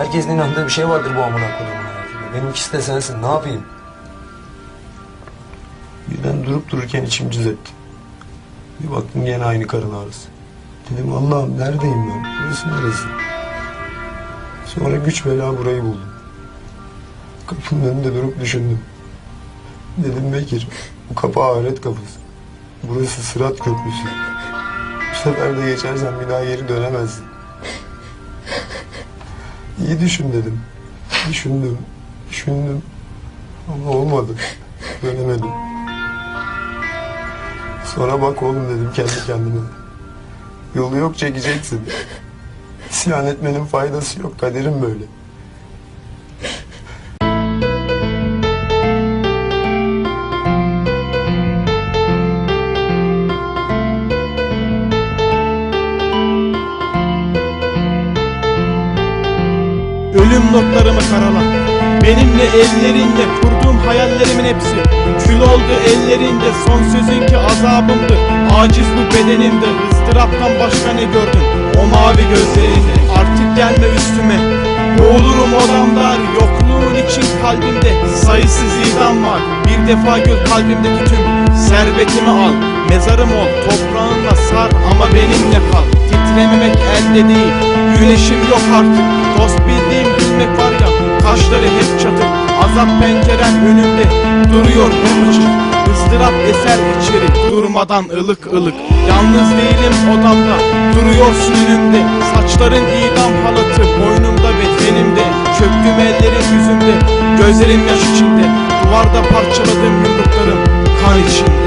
Herkesin inandığı bir şey vardır bu amına koyduğumun hayatında. Benimkisi de sensin. Ne yapayım? Birden durup dururken içim cız etti. Bir baktım yine aynı karın ağrısı. Dedim Allah'ım neredeyim ben? Burası neresi? Sonra güç bela burayı buldum. Kapının önünde durup düşündüm. Dedim Bekir, bu kapı ahiret kapısı. Burası sırat köprüsü. Bu sefer de geçersen bir daha geri dönemezsin. İyi düşün dedim. Düşündüm, düşündüm. Ama olmadı. Dönemedim. Sonra bak oğlum dedim kendi kendime. Yolu yok çekeceksin. İsyan etmenin faydası yok. Kaderim böyle. Ölüm notlarımı karala. Benimle ellerinle kurduğum hayallerimin hepsi. Kül oldu ellerinde son sözün ki azabımdı. Aciz bu bedenimde ıstıraptan başka ne gördün? O mavi gözlerinde artık gelme üstüme. Boğulurum odamda yokluğun için kalbimde Sayısız idam var. Bir defa gör kalbimdeki tüm Servetimi al. Mezarım ol toprağınla sar ama benimle kal. Titrememek elde değil güneşim yok artık. Dost bildiğim Azap pencerem önümde duruyor açık ızdırap eser içeri durmadan ılık ılık. Yalnız değilim odamda duruyorsun önümde Saçların idam halatı boynumda ve tenimde Çöktüm ellerin yüzümde gözlerim yaş içinde. Duvarda parçaladığım yumruklarım kan içinde